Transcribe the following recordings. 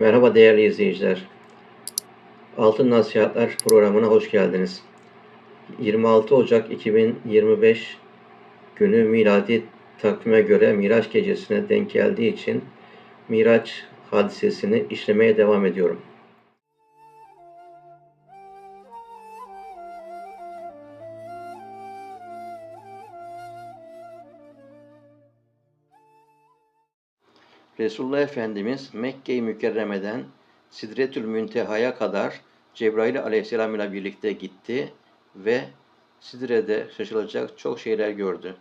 Merhaba değerli izleyiciler. Altın Nasihatler programına hoş geldiniz. 26 Ocak 2025 günü miladi takvime göre Miraç gecesine denk geldiği için Miraç hadisesini işlemeye devam ediyorum. Resulullah Efendimiz Mekke-i Mükerreme'den Sidretül Münteha'ya kadar Cebrail aleyhisselam ile birlikte gitti ve Sidre'de şaşılacak çok şeyler gördü.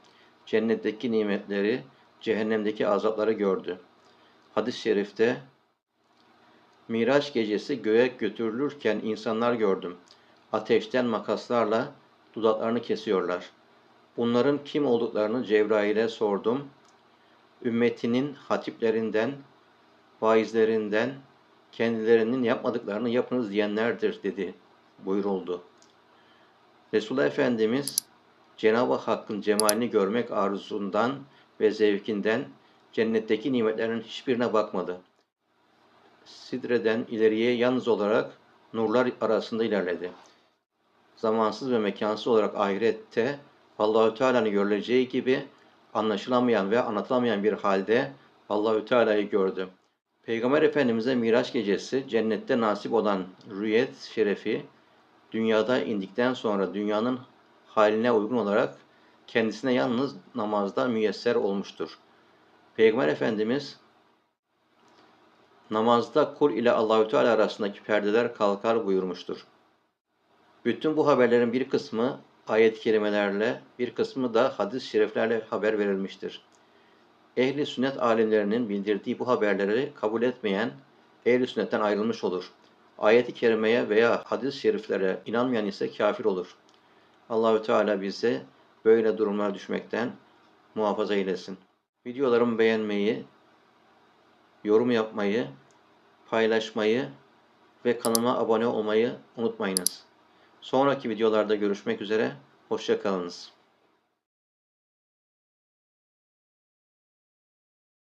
Cennetteki nimetleri, cehennemdeki azapları gördü. Hadis-i şerifte Miraç gecesi göğe götürülürken insanlar gördüm. Ateşten makaslarla dudaklarını kesiyorlar. Bunların kim olduklarını Cebrail'e sordum ümmetinin hatiplerinden, vaizlerinden, kendilerinin yapmadıklarını yapınız diyenlerdir dedi buyuruldu. Resulullah Efendimiz Cenab-ı Hakk'ın cemalini görmek arzusundan ve zevkinden cennetteki nimetlerin hiçbirine bakmadı. Sidre'den ileriye yalnız olarak nurlar arasında ilerledi. Zamansız ve mekansız olarak ahirette Allahü Teala'nın görüleceği gibi anlaşılamayan ve anlatılamayan bir halde Allahü Teala'yı gördü. Peygamber Efendimiz'e Miraç gecesi cennette nasip olan rüyet şerefi dünyada indikten sonra dünyanın haline uygun olarak kendisine yalnız namazda müyesser olmuştur. Peygamber Efendimiz namazda kul ile Allahü Teala arasındaki perdeler kalkar buyurmuştur. Bütün bu haberlerin bir kısmı ayet-i kerimelerle, bir kısmı da hadis-i şeriflerle haber verilmiştir. Ehli sünnet alimlerinin bildirdiği bu haberleri kabul etmeyen ehli sünnetten ayrılmış olur. Ayet-i kerimeye veya hadis-i şeriflere inanmayan ise kafir olur. Allahü Teala bize böyle durumlar düşmekten muhafaza eylesin. Videolarımı beğenmeyi, yorum yapmayı, paylaşmayı ve kanalıma abone olmayı unutmayınız. Sonraki videolarda görüşmek üzere. Hoşçakalınız.